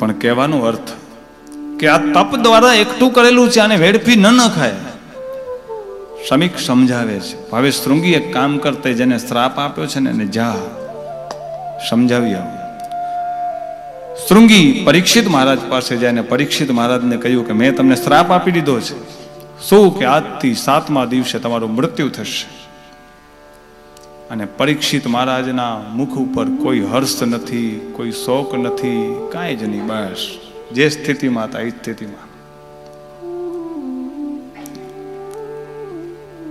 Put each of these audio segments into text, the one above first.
પણ કહેવાનો અર્થ કે આ તપ દ્વારા એકઠું કરેલું છે આને વેડફી ન નખાય શ્રમિક સમજાવે છે. ભાવે શૃંગી એક કામ કરતે જેને શ્રાપ આપ્યો છે ને એને જા. સમજાવી આવ. શૃંગી પરીક્ષિત મહારાજ પાસે જઈને પરીક્ષિત મહારાજને કહ્યું કે મેં તમને શ્રાપ આપી દીધો છે. શું કે આજથી સાતમા દિવસે તમારું મૃત્યુ થશે? અને પરીક્ષિત મહારાજના મુખ ઉપર કોઈ હર્ષ નથી, કોઈ શોક નથી, કાંઈ જ નહીં, બસ. જે સ્થિતિમાં હતા, એ સ્થિતિમાં.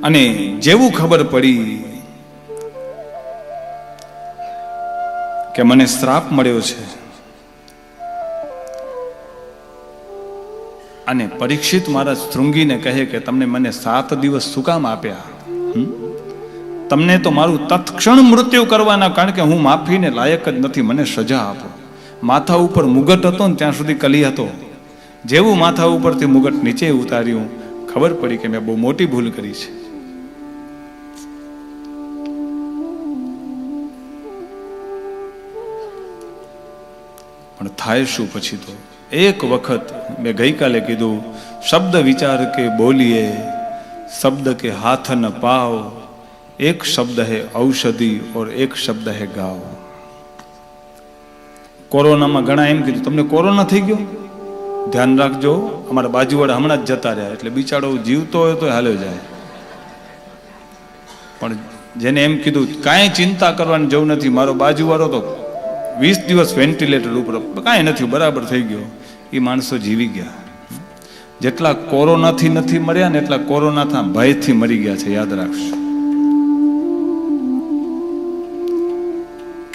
અને જેવું ખબર પડી કે મને શ્રાપ મળ્યો છે અને પરીક્ષિત મહારાજ શૃંગીને કહે કે તમને મને સાત દિવસ શું કામ આપ્યા? તમને તો મારું તત્ક્ષણ મૃત્યુ કરવાના કારણ કે હું માફીને લાયક જ નથી, મને સજા આપો. માથા ઉપર મુગટ હતો ને ત્યાં સુધી કલી હતો. જેવું માથા ઉપરથી મુગટ નીચે ઉતાર્યું, ખબર પડી કે મેં બહુ મોટી ભૂલ કરી છે. પણ થાય શું પછી તો? એક વખત મેં ગઈકાલે કીધું, શબ્દ વિચાર કે બોલીએ, શબ્દ કે હાથ ન પાવ એક શબ્દ હે ઔષધિ ઓર એક શબ્દ હે ગાવ કોરોનામાં ઘણા એમ કીધું, તમને કોરોના થઈ ગયો? ધ્યાન રાખજો, અમારા બાજુવાળા હમણાં જ જતા રહ્યા, એટલે બિચારો જીવતો હોય તો હાલ્યો જાય. પણ જેને એમ કીધું, કાંઈ ચિંતા કરવાની જવું નથી, મારો બાજુવાળો તો વીસ દિવસ વેન્ટિલેટર ઉપર, કાંઈ નથી, બરાબર થઈ ગયો. એ માણસો જીવી ગયા. જેટલા કોરોનાથી નથી મર્યા ને એટલા કોરોનાના ભયથી મરી ગયા છે, યાદ રાખજો.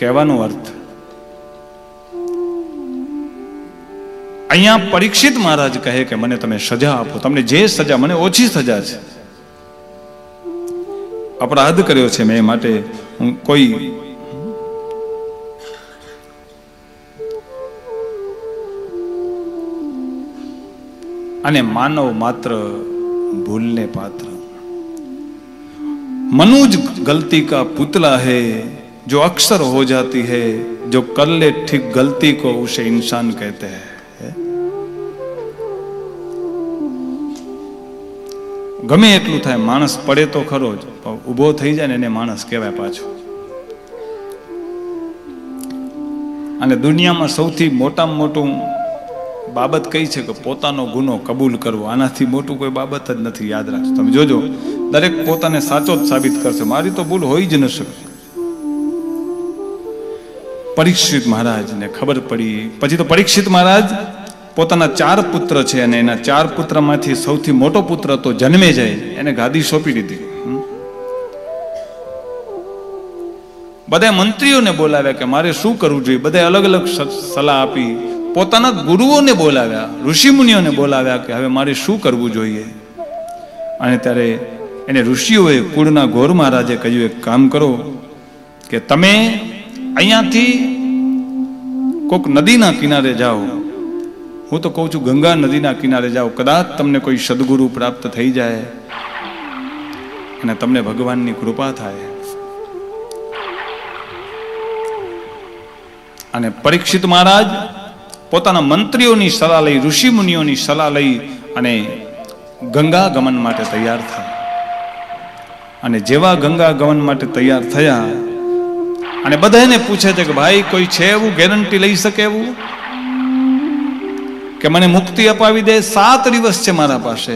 કહેવાનો અર્થ? અહીંયા પરીક્ષિત મહારાજ કહે કે મને તમે સજા આપો. તમને જે સજા, મને ઓછી સજા છે. અપરાધ કર્યો છે મેં માટે. હું કોઈ અને માનવ માત્ર ભૂલને પાત્ર. મનુજ ગલતી કા પુતલા હે. जो अक्सर हो जाती है जो कर ले ठीक गलती को उसे इंसान कहते हैं ગમે એટલું થાય માણસ પડે તો ખરો જ પણ ઊભો થઈ જાય ને એને માણસ કહેવાય પાછો અને દુનિયામાં સૌથી મોટામાં મોટું બાબત કઈ છે કે પોતાનો ગુનો કબૂલ કરવો આનાથી મોટું કોઈ બાબત જ નથી યાદ રાખજો તમે જોજો દરેક પોતાને સાચો જ સાબિત કરશે મારી તો ભૂલ હોઈ જ ન શકે પરીક્ષિત મહારાજને ખબર પડી. પછી તો પરીક્ષિત મહારાજ પોતાના ચાર પુત્ર છે અને એના ચાર પુત્રમાંથી સૌથી મોટો પુત્ર તો જન્મે જાય એને ગાદી સોંપી દીધી. બધા મંત્રીઓને બોલાવ્યા કે મારે શું કરવું જોઈએ? બધા અલગ અલગ સલાહ આપી. પોતાના ગુરુઓને બોલાવ્યા. ઋષિમુનિઓને બોલાવ્યા કે હવે મારે શું કરવું જોઈએ? અને ત્યારે એને ઋષિઓએ કુળના ગોર મહારાજે કહ્યું, એક કામ કરો કે તમે અહીંયાથી કોક નદીના કિનારે જાઓ. હું તો કહું છું, ગંગા નદીના કિનારે જાઓ. કદાચ તમને કોઈ સદગુરુ પ્રાપ્ત થઈ જાય અને તમને ભગવાનની કૃપા થાય. અને પરીક્ષિત મહારાજ પોતાના મંત્રીઓની સલાહ લઈ ઋષિ મુનિઓની સલાહ લઈ અને ગંગા ગમન માટે તૈયાર થયા અને જેવા ગંગા ગમન માટે તૈયાર થયા અને બધા એને પૂછે છે કે ભાઈ, કોઈ છે એવું? ગેરંટી લઈ શકે એવું? કે મને મુક્તિ અપાવી દે, સાત દિવસ છે મારા પાસે.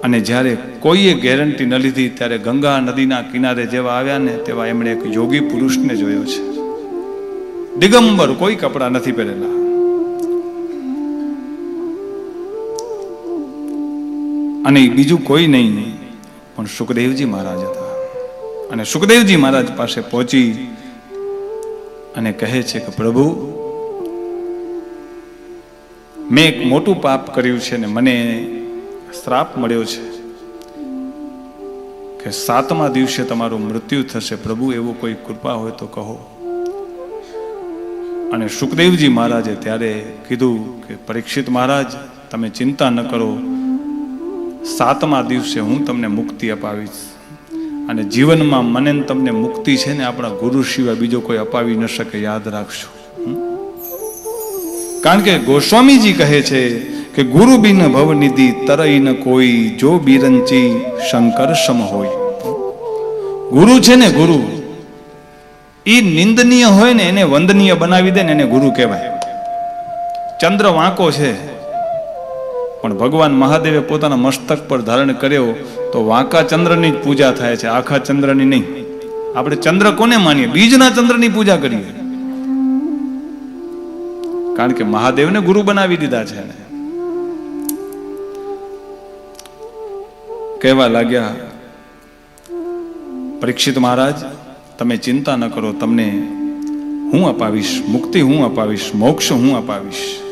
અને જ્યારે કોઈએ ગેરંટી ન લીધી, ત્યારે ગંગા નદીના કિનારે જેવા આવ્યા ને તેવા એમણે એક યોગી પુરુષને જોયો છે. દિગંબર કોઈ કપડા નથી પહેરેલા. અને બીજું કોઈ નહીં, પણ સુખદેવજી મહારાજ હતા. અને સુખદેવજી મહારાજ પાસે પહોંચી અને કહે છે કે, પ્રભુ, મેં એક મોટું પાપ કર્યું છે ને મને શ્રાપ મળ્યો છે કે સાતમા દિવસે તમારું મૃત્યુ થશે. પ્રભુ, એવું કોઈ કૃપા હોય તો કહો. અને સુખદેવજી મહારાજે ત્યારે કીધું કે, પરીક્ષિત મહારાજ, તમે ચિંતા ન કરો. સાતમા દિવસે હું તમને મુક્તિ અપાવીશ. અને જીવનમાં મને તમને મુક્તિ છે ને આપણા ગુરુ સિવાય બીજો કોઈ અપાવી ન શકે, યાદ રાખજો. કારણ કે ગોસ્વામીજી કહે છે કે ગુરુ બિન ભવનિધિ તરઈ ન કોઈ જો બિરંચી શંકર સમ હોય. ગુરુ છે ને ગુરુ. એ નિંદનીય હોય ને એને વંદનીય બનાવી દે ને એને ગુરુ કહેવાય. ચંદ્ર વાંકો છે. પણ ભગવાન મહાદેવે પોતાના મસ્તક પર ધારણ કર્યો તો વાંકા ચંદ્રની જ પૂજા થાય છે, આખા ચંદ્રની નહીં. આપણે ચંદ્ર કોને માનીએ? બીજના ચંદ્રની પૂજા કરીએ. કારણ કે મહાદેવને ગુરુ બનાવી દીધા છે કહેવા લાગ્યા, પરીક્ષિત મહારાજ, તમે ચિંતા ન કરો, તમને હું અપાવીશ, મુક્તિ હું અપાવીશ, મોક્ષ હું અપાવીશ.